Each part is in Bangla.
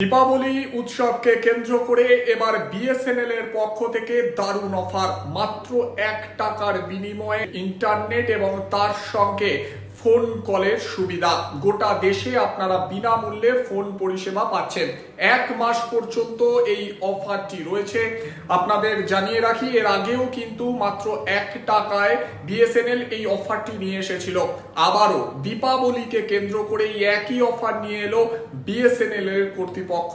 দীপাবলি উৎসবকে কেন্দ্র করে এবার বিএসএনএল এর পক্ষ থেকে দারুণ অফার, মাত্র এক টাকার বিনিময়ে ইন্টারনেট এবং তার সঙ্গে ফোন কলের সুবিধা। গোটা দেশে আপনারা বিনামূল্যে ফোন পরিষেবা পাচ্ছেন। এক মাস পর্যন্ত এই অফারটি রয়েছে। আপনাদের জানিয়ে রাখি, এর আগেও কিন্তু মাত্র এক টাকায় বিএসএনএল এই অফারটি নিয়ে এসেছিল। আবারও দীপাবলিকে কেন্দ্র করে এই একই অফার নিয়ে এলো বিএসএনএল এর কর্তৃপক্ষ।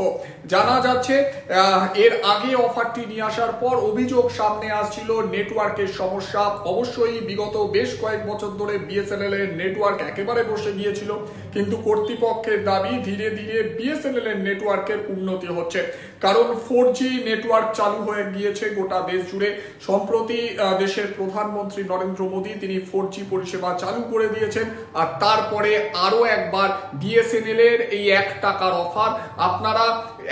জানা যাচ্ছে এর আগে অফারটি নিয়ে আসার পর অভিযোগ সামনে আসছিল নেটওয়ার্কের সমস্যা। অবশ্যই বিগত বেশ কয়েক বছর ধরে বিএসএনএল এর নেটওয়ার্ক একেবারে বসে গিয়েছিল, কিন্তু কর্তৃপক্ষের দাবি ধীরে ধীরে বিএসএনএল এর নেটওয়ার্কের উন্নতি হচ্ছে। কারণ ফোর নেটওয়ার্ক চালু হয়ে গিয়েছে গোটা দেশ জুড়ে। সম্প্রতি দেশের প্রধানমন্ত্রী নরেন্দ্র মোদী তিনি ফোর পরিষেবা চালু করে দিয়েছেন, আর তারপরে আরও একবার বিএসএনএল এর এই এক টাকার অফার আপনারা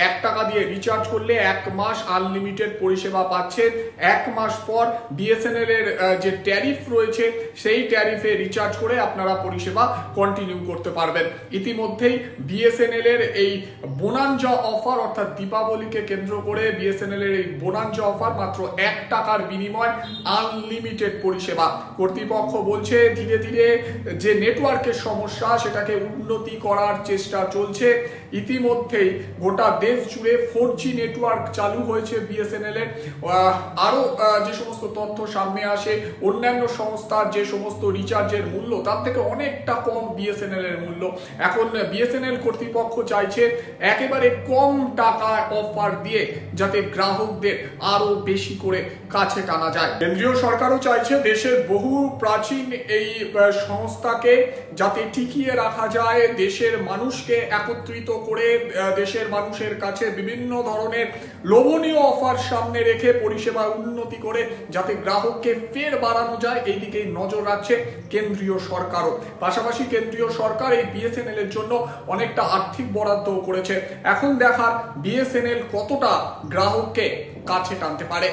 এক টাকা দিয়ে রিচার্জ করলে এক মাস আনলিমিটেড পরিষেবা পাচ্ছেন এক মাস পর বিএসএনএল এর যে ট্যারিফ রয়েছে, সেই ট্যারিফে রিচার্জ করে আপনারা পরিষেবা কন্টিনিউ করতে পারবেন। ইতিমধ্যেই বিএসএনএল এর এই বোনাঞ্জা অফার অর্থাৎ দীপাবলিকে কেন্দ্র করে বিএসএনএল এর এই বোনাঞ্জা অফার মাত্র এক টাকার বিনিময় আনলিমিটেড পরিষেবা। কর্তৃপক্ষ বলছে, ধীরে ধীরে যে নেটওয়ার্কের সমস্যা, সেটাকে উন্নতি করার চেষ্টা চলছে। ইতিমধ্যেই গোটা দেশ জুড়ে ফোর জি নেটওয়ার্ক চালু হয়েছে বিএসএনএল এর। আরও যে সমস্ত তথ্য সামনে আসে, অন্যান্য সংস্থার যে সমস্ত রিচার্জের মূল্য, তার থেকে অনেকটা কম বিএসএনএল এর মূল্য। এখন বিএসএনএল কর্তৃপক্ষ চাইছে একেবারে কম টাকা অফার দিয়ে যাতে গ্রাহকদের আরও বেশি করে কাছে টানা যায়। কেন্দ্রীয় সরকারও চাইছে দেশের বহু প্রাচীন এই সংস্থাকে যাতে টিকিয়ে রাখা যায়, দেশের মানুষকে একত্রিত করে দেশের মানুষের কাছে বিভিন্ন ধরনের লোভনীয় অফার সামনে রেখে পরিষেবা উন্নতি করে যাতে গ্রাহককে ফের বাড়ানো যায় এই দিকে নজর রাখছে কেন্দ্রীয় সরকারও। পাশাপাশি কেন্দ্রীয় সরকার এই বিএসএনএল এর জন্য অনেকটা আর্থিক বরাদ্দ করেছে। এখন দেখার বিএসএনএল কতটা গ্রাহককে কাছে টানতে পারে।